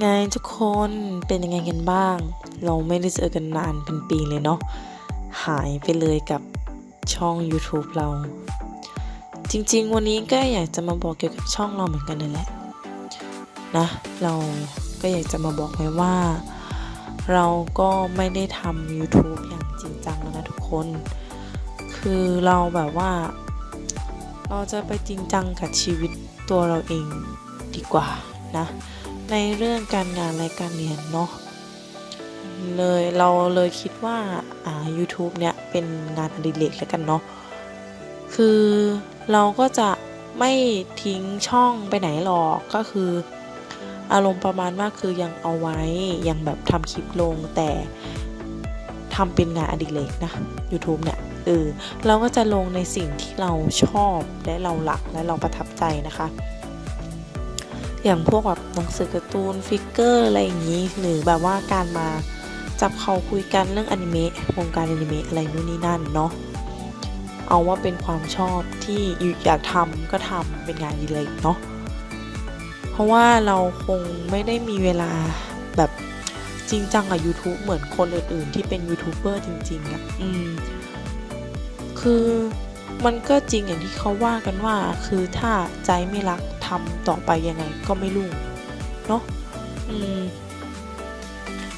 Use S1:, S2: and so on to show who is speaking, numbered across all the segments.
S1: ไงทุกคนเป็นยังไงกันบ้าง เราไม่ได้เจอกันนานเป็นปีเลยเนาะหายไปเลยกับช่อง YouTube เรา จริงๆ วันนี้ก็อยากจะมาบอกเกี่ยวกับช่องเราเหมือนกันนั่นแหละนะ เราก็อยากจะมาบอกไว้ว่า เราก็ไม่ได้ทำ YouTube อย่างจริงจังแล้วนะทุกคน คือเราแบบว่า เราจะไปจริงจังกับชีวิตตัวเราเองดีกว่า นะ ในเรื่องการงานและการเรียนเนาะเลยเราเลยคิดว่าอ่า YouTube เนี่ยเป็นงานอดิเรกแล้วกันเนาะคือเราก็จะไม่ทิ้งช่องไปไหนหรอกก็คือ อารมณ์ประมาณว่าคือยังเอาไว้ยังแบบทำคลิปลงแต่ทำเป็นงานอดิเรกนะ YouTube เนี่ยเออเราก็จะลงในสิ่งที่เราชอบและเราหลักและเราประทับใจนะคะ อย่างพวกแบบหนังสือการ์ตูนฟิกเกอร์อะไรอย่างนี้ หรือแบบว่าการมาจับเขาคุยกันเรื่องอนิเมะวงการอนิเมะอะไรนู่นนี่นั่นเนาะเอาว่าเป็นความชอบที่อยากทำก็ทำเป็นงานดีเลยเนาะเพราะว่าเราคงไม่ได้มีเวลาแบบจริงจังกับ YouTube เหมือนคนอื่น ๆ ที่เป็นยูทูบเบอร์จริงๆอะ่ะอืมคือ มันก็จริงอย่างที่เขาว่ากันว่า คือถ้าใจไม่รักทำต่อไปยังไงก็ไม่รุ่งเนาะอืม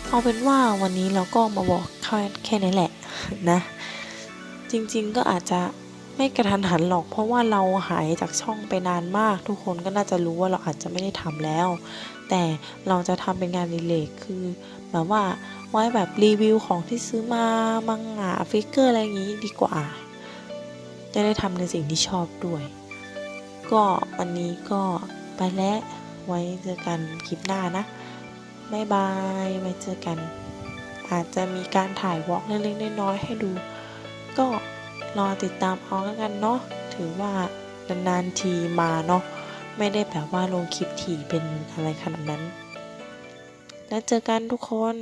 S1: เอาเป็นว่าวันนี้เราก็มาบอกแค่แค่นี้แหละนะ จริงๆก็อาจจะไม่กระทันหันหรอก เพราะว่าเราหายจากช่องไปนานมาก ทุกคนก็น่าจะรู้ว่าเราอาจจะไม่ได้ทำแล้ว แต่เราจะทำเป็นงานอดิเลกคือแบบว่าไว้แบบรีวิวของที่ซื้อมามังงะฟิกเกอร์อะไรอย่างนี้ดีกว่า จะได้ทำในสิ่งที่ชอบด้วย ก็วันนี้ก็ไปแล้วไว้เจอกันคลิปหน้านะบายบายไว้เจอกัน อาจจะมีการถ่ายวอล์กเล็กๆน้อยๆให้ดู ก็รอติดตามเอาแล้วกันเนาะถือว่านานๆทีมาเนาะไม่ได้แบบว่าลงคลิปถี่เป็นอะไรขนาดนั้น แล้วเจอกันทุกคน